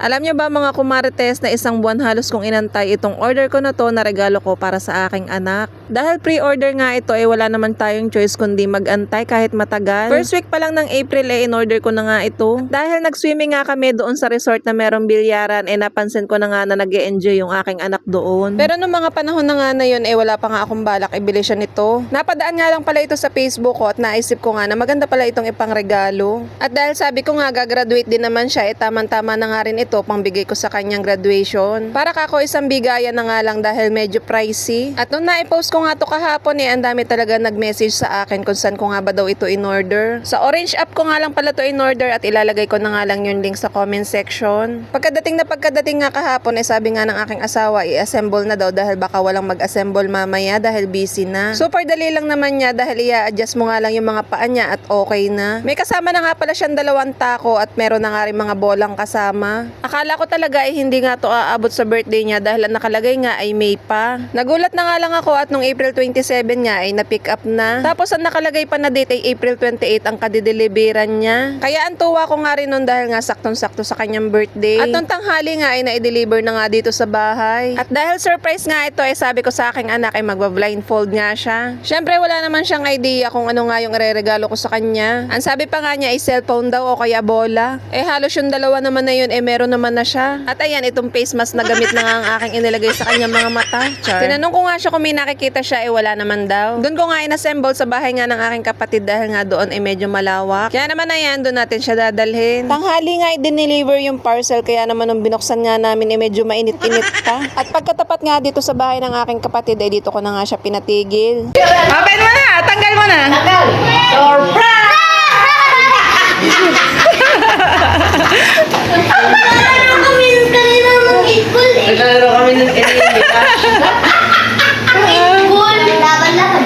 Alam niyo ba mga kumarites na isang buwan halos kong inantay itong order ko na to na regalo ko para sa aking anak. Dahil pre-order nga ito eh wala naman tayong choice kundi mag-antay kahit matagal. First week pa lang ng April eh in-order ko na nga ito. Dahil nag-swimming nga kami doon sa resort na merong bilyaran eh napansin ko na nga na nag enjoy yung aking anak doon. Pero nung mga panahon na nga na yun eh wala pa nga akong balak ibili siya nito. Napadaan nga lang pala ito sa Facebook ko at naisip ko nga na maganda pala itong ipang regalo. At dahil sabi ko nga gagraduate din naman siya eh tamang-tama na nga rin ito pangbigay ko sa kanyang graduation. Para kako isang bigayan na nga lang dahil medyo pricey. At nung na-post ko nga to kahapon eh ang dami talaga nag-message sa akin kung saan ko nga ba daw ito in-order. Sa Orange app ko nga lang pala to in-order at ilalagay ko na nga lang yung link sa comment section. Pagkadating na pagkadating nga kahapon eh sabi nga ng aking asawa i-assemble na daw dahil baka walang mag-assemble mamaya dahil busy na. Super dali lang naman niya dahil i-adjust mo nga lang yung mga paa niya at okay na. May kasama na nga pala siyang dalawang tako at meron na nga rin mga bolang kasama. Akala ko talaga ay hindi nga to aabot sa birthday niya dahil ang nakalagay nga ay May pa. Nagulat na nga lang ako at nung April 27 niya ay na-pick up na. Tapos ang nakalagay pa na date ay April 28 ang kadideliveran niya. Kaya ang tuwa ko nga rin nun dahil nga saktong-sakto sa kanyang birthday. At nung tanghali nga ay na-deliver na nga dito sa bahay. At dahil surprise nga ito ay sabi ko sa aking anak ay magba-blindfold nga siya. Syempre wala naman siyang idea kung ano nga yung re-regalo ko sa kanya. Ang sabi pa nga niya ay cellphone daw o kaya bola. Eh halos yung dalawa naman na yun eh meron naman na siya. At ayan, itong face mask na gamit na nga ang aking inilagay sa kanyang mga mata. Char. Tinanong ko nga siya kung may nakikita siya, eh wala naman daw. Doon ko nga inassemble sa bahay nga ng aking kapatid dahil nga doon ay medyo malawak. Kaya naman ayan, doon natin siya dadalhin. Tanghali nga i-deliver yung parcel, kaya naman nung binuksan nga namin ay medyo mainit-init pa. At pagkatapat nga dito sa bahay ng aking kapatid, ay dito ko na nga siya pinatigil. Open mo na! Tanggal mo na! Naglalaro kami ng kanina ng school eh. Naglalaro kami ng kanina, di ba? School. Laban-laban ako.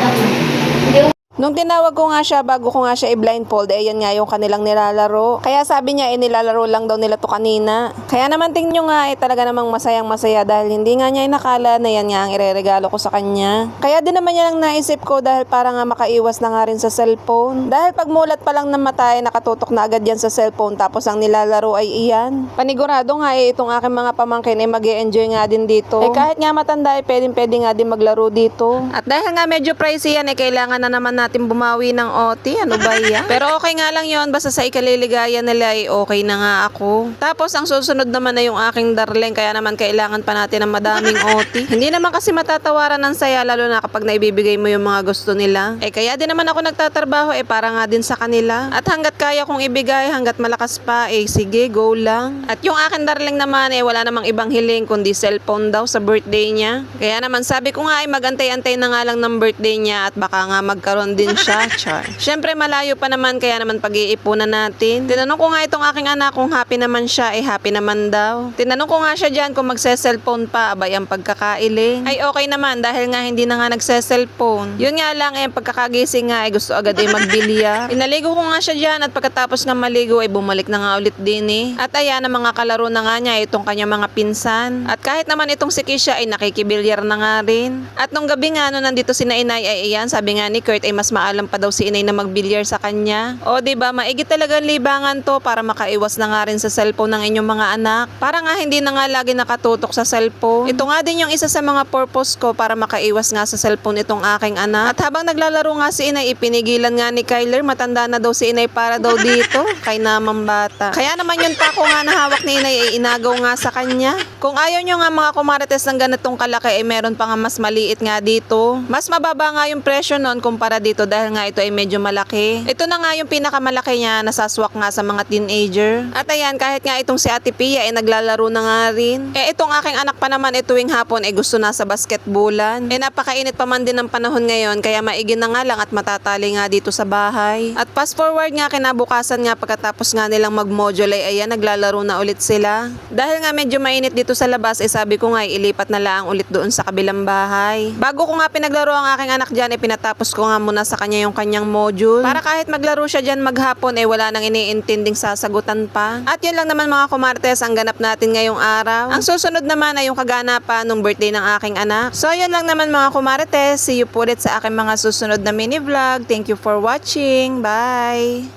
Nung tinawag ko nga siya bago ko nga siya i-blindfold, eh yan nga yung kanilang nilalaro. Kaya sabi niya, eh nilalaro lang daw nila to kanina. Kaya naman tingin nyo nga, eh talaga namang masayang masaya dahil hindi nga niya inakala na yan nga ang ireregalo ko sa kanya. Kaya din naman niya lang naisip ko dahil para nga makaiwas na nga rin sa cellphone. Dahil pag mulat pa lang ng mata, eh nakatutok na agad yan sa cellphone tapos ang nilalaro ay iyan. Panigurado nga eh itong aking mga pamangkin ay mag enjoy nga din dito. Eh kahit nga matanda, eh pwedeng pwede nga din maglaro dito. At dahil nga medyo pricey yan, eh kailangan na naman natin bumawi ng OT. Ano ba yan? Pero okay nga lang yon basta sa ikaliligaya nila ay okay na nga ako. Tapos ang susunod naman na yung aking darling kaya naman kailangan pa natin ng madaming OT. Hindi naman kasi matatawaran ng saya lalo na kapag naibibigay mo yung mga gusto nila. Eh kaya din naman ako nagtatrabaho eh para nga din sa kanila. At hanggat kaya kong ibigay, hanggat malakas pa eh sige go lang. At yung aking darling naman eh wala namang ibang hiling kundi cellphone daw sa birthday niya. Kaya naman sabi ko nga ay magantay-antay na nga lang ng birthday niya at baka nga magkaroon din siya, char. Siyempre malayo pa naman kaya naman pag-iipunan natin. Tinanong ko nga itong aking anak kung happy naman siya, eh happy naman daw. Tinanong ko nga siya dyan kung magse-cellphone pa, abay ang pagkakailing. Ay okay naman dahil nga hindi na nga nagse-cellphone. Yun nga lang eh pagkakagising nga ay gusto agad ay magbilya. Inaligo ko nga siya dyan at pagkatapos nga maligo ay bumalik na nga ulit din eh. At ayan ang mga kalaro na nga niya itong kanyang mga pinsan. At kahit naman itong si Kisha ay nakikibilyar na nga rin. At nung gabi nga no nandito si Inay ay ayan sabi nga ni Kurt ay mas maalam pa daw si Inay na magbilyar sa kanya. O di ba maigi talaga ang libangan to para makaiwas na nga rin sa cellphone ng inyong mga anak. Para nga hindi na nga lagi nakatutok sa cellphone. Ito nga din yung isa sa mga purpose ko para makaiwas nga sa cellphone itong aking anak. At habang naglalaro nga si Inay, ipinigilan nga ni Kyler, matanda na daw si Inay para daw dito, kay namang bata. Kaya naman yung tako nga na hawak ni Inay ay inagaw nga sa kanya. Kung ayaw nyo nga mga kumarites ng ganitong kalaki, ay meron pa nga mas maliit nga dito. Mas mababa nga yung presyo nun kumpara dito dahil nga ito ay medyo malaki. Ito na nga yung pinakamalaki niya, nasaswak nga sa mga teenager. At ayan, kahit nga itong si Ate Pia ay naglalaro na nga rin. Eh itong aking anak pa naman, ituwing hapon ay gusto na sa basketballan. Eh napakainit pa man din ng panahon ngayon, kaya maigi na nga lang at matatali nga dito sa bahay. At fast forward nga kinabukasan nga pagkatapos nga nilang mag-module ay ayan, naglalaro na ulit sila. Dahil nga medyo mainit dito sa labas, eh sabi ko nga ilipat na lang ulit doon sa kabilang bahay. Bago ko nga pinaglaro ang aking anak dyan, eh pinatapos ko nga muna sa kanya yung kanyang module. Para kahit maglaro siya dyan maghapon, eh wala nang iniintinding sasagutan pa. At yun lang naman mga kumartes, ang ganap natin ngayong araw. Ang susunod naman ay yung kaganapan ng birthday ng aking anak. So yun lang naman mga kumartes, see you po ulit sa aking mga susunod na mini vlog. Thank you for watching. Bye!